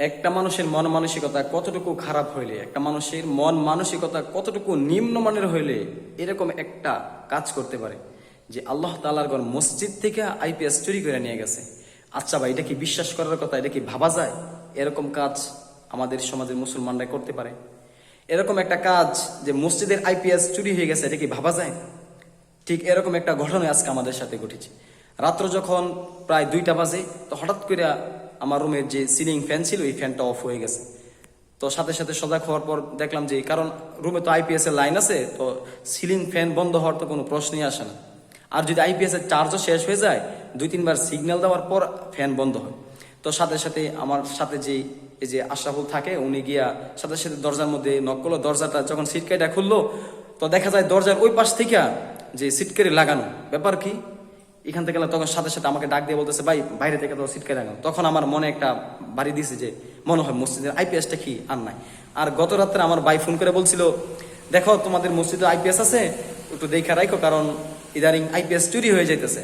একটা মানুষের মন মানসিকতা কতটুকু খারাপ হইলে, একটা মানুষের মন মানসিকতা কতটুকু নিম্নমানের হইলে, এরকম একটা কাজ করতে পারে যে আল্লাহ তালার গণ মসজিদ থেকে আইপিএস চুরি করে নিয়ে গেছে। আচ্ছা ভাই, এটা কি বিশ্বাস করার কথা? এটা কি ভাবা যায়? এরকম কাজ আমাদের সমাজের মুসলমানরা করতে পারে। এরকম একটা কাজ যে মসজিদের আইপিএস চুরি হয়ে গেছে, এটা কি ভাবা যায়? ঠিক এরকম একটা ঘটনা আজকে আমাদের সাথে ঘটেছে। রাত্র যখন প্রায় দুইটা বাজে, তো হঠাৎ করে আমার রুমের যে সিলিং ফ্যান ছিল, এই ফ্যানটা অফ হয়ে গেছে। তো সাথে সাথে সজাগ হওয়ার পর দেখলাম যে কারণ রুমে তো আইপিএস এর লাইন আছে, তো সিলিং ফ্যান বন্ধ হওয়ার তো কোনো প্রশ্নই আসে না। আর যদি আইপিএস এর চার্জও শেষ হয়ে যায়, দুই, তিনবার সিগন্যাল দেওয়ার পর ফ্যান বন্ধ হয়। তো সাথে সাথে আমার সাথে যে, এই যে আশরাফুল থাকে, উনি গিয়া সাথে সাথে দরজার মধ্যে নক করল। দরজাটা যখন সিটকাইটা খুললো, তো দেখা যায় দরজার ওই পাশ থেকে যে সিটকারি লাগানো। ব্যাপার কি? এখান থেকে তখন সাথে সাথে আমাকে ডাক দিয়ে বলতেছে, ভাই, বাইরে থেকে তো সিটকারি লাগানো তখন আমার মনে একটা বাড়ি দিছে যে, মনে হয় মসজিদের আইপিএসটা কি আর নাই। আর গত রাত্রে আমার ভাই ফোন করে বলছিল, দেখো, তোমাদের মসজিদে আইপিএস আছে, একটু দেখে রাখো কারণ ইদানিং আইপিএস চুরি হয়ে যাইতেছে।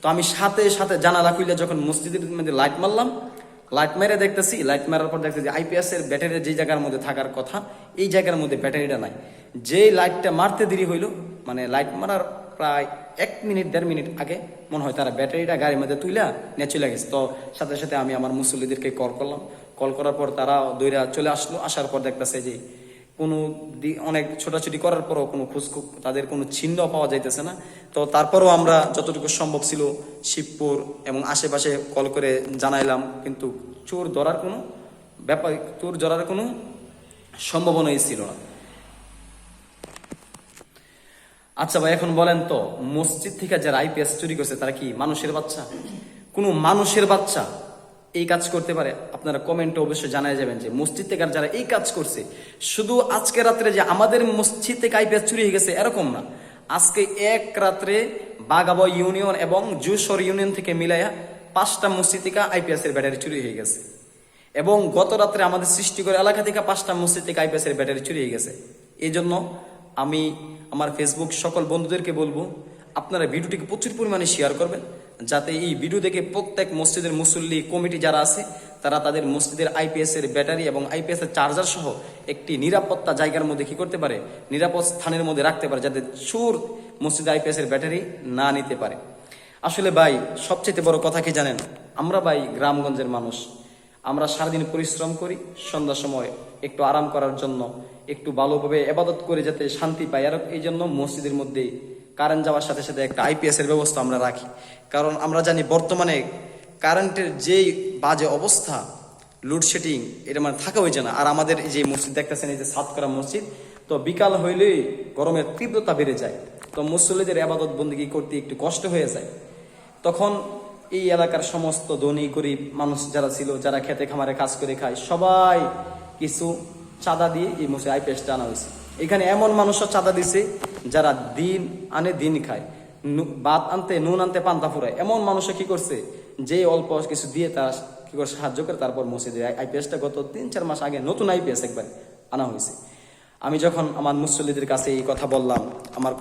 তো আমি সাথে সাথে জানালা খুললে যখন মসজিদের মধ্যে লাইট মারলাম, লাইট মেরে দেখতেছি, লাইট মারার পর দেখতেছি আইপিএস এর ব্যাটারি যে জায়গার মধ্যে থাকার কথা, এই জায়গার মধ্যে ব্যাটারিটা নাই। যে লাইটটা মারতে দেরি হইল মানে লাইট মারার প্রায় এক মিনিট, দেড় মিনিট আগে মনে হয় তারা ব্যাটারিটা গাড়ির মধ্যে তুইলা নিয়ে চলে গেছে। তো সাথে সাথে আমি আমার মুসল্লিদেরকে কল করলাম। কল করার পর তারা দৈরা চলে আসলো। আসার পর দেখতেছে যে কোনো দি- অনেক ছোটাছুটি করার পরও কোনো খোঁজ তাদের কোনো চিহ্ন পাওয়া যাইতেছে না। তো তারপরও আমরা যতটুকু সম্ভব ছিল শিবপুর এবং আশেপাশে কল করে জানাইলাম। কিন্তু চোর ধরার কোনো ব্যাপার, চোর ধরার কোনো সম্ভাবনাই ছিল না। আচ্ছা ভাই, এখন বলেন তো, মসজিদ থেকে যারা আইপিএস চুরি করছে, তারা কি মানুষের বাচ্চা? কোনো মানুষের বাচ্চা এই কাজ করতে পারে? আপনারা কমেন্টে অবশ্যই জানাই যাবেন যে মসজিদ থেকে যারা এই কাজ করছে, শুধু আজকে রাত্রে যে আমাদের মসজিদ থেকে আইপিএস চুরি হয়ে গেছে, এরকম না। আজকে এক রাত্রে বাগাবো ইউনিয়ন এবং জুসর ইউনিয়ন থেকে মিলাইয়া পাঁচটা মসজিদ থেকে আইপিএস এর ব্যাটারি চুরি হয়ে গেছে। এবং গত রাত্রে আমাদের সৃষ্টিকর এলাকা থেকে পাঁচটা মসজিদ থেকে আইপিএস এর ব্যাটারি চুরি হয়ে গেছে। এই জন্য আমি আমার ফেসবুক সকল বন্ধুদেরকে বলব, আপনারা ভিডিওটিকে প্রচুর পরিমাণে শেয়ার করবেন, যাতে এই ভিডিও দেখে প্রত্যেক মসজিদের মুসল্লি, কমিটি যারা আছে, তারা তাদের মসজিদের আইপিএস এর ব্যাটারি এবং আইপিএস এর চার্জার সহ একটি নিরাপত্তা জায়গার মধ্যে কি করতে পারে, নিরাপদ স্থানের মধ্যে রাখতে পারে, যাতে চোর মসজিদে আইপিএস এর ব্যাটারি না নিতে পারে। আসলে ভাই সবচেয়ে বড় কথা কি জানেন? আমরা ভাই গ্রামগঞ্জের মানুষ। আমরা সারাদিন পরিশ্রম করি, সন্ধ্যার সময় একটু আরাম করার জন্য, একটু ভালোভাবে এবাদত করে যাতে শান্তি পাই। আর এই জন্য মসজিদের মধ্যে কারেন্ট যাওয়ার সাথে সাথে একটা আইপিএস এর ব্যবস্থা আমরা রাখি। কারণ আমরা জানি বর্তমানে কারেন্টের যেই বাজে অবস্থা লোডশেডিং এটা মানে থাকা হয়েছে না। আর আমাদের এই যে মসজিদ দেখতেছেন, এই যে সাত করা মসজিদ, তো বিকাল হইলেই গরমের তীব্রতা বেড়ে যায়। তো মুসল্লিদের আবাদত বন্দিগি করতে একটু কষ্ট হয়ে যায়। তখন এই এলাকার সমস্ত ধনী গরিব মানুষ যারা ছিল, যারা খেতে খামারে কাজ করে খায়, সবাই কিছু চাঁদা দিয়ে এই মসজিদ আইপিএসটা আনা হয়েছে। এখানে এমন মানুষও চাঁদা দিছে যারা দিন আনে দিন খায়। ভাত আনতে, নুন আনতে, পান্তা ফুরায়। এমন মানুষও কি করছে, যে অল্প কিছু দিয়ে তারা কি করে সাহায্য করে, তারপর মসজিদে আইপিএসটা গত তিন, চার মাস আগে নতুন আইপিএস একবার আনা হয়েছে। আমি যখন আমার মুসল্লিদের কাছে এই কথা বললাম, আমার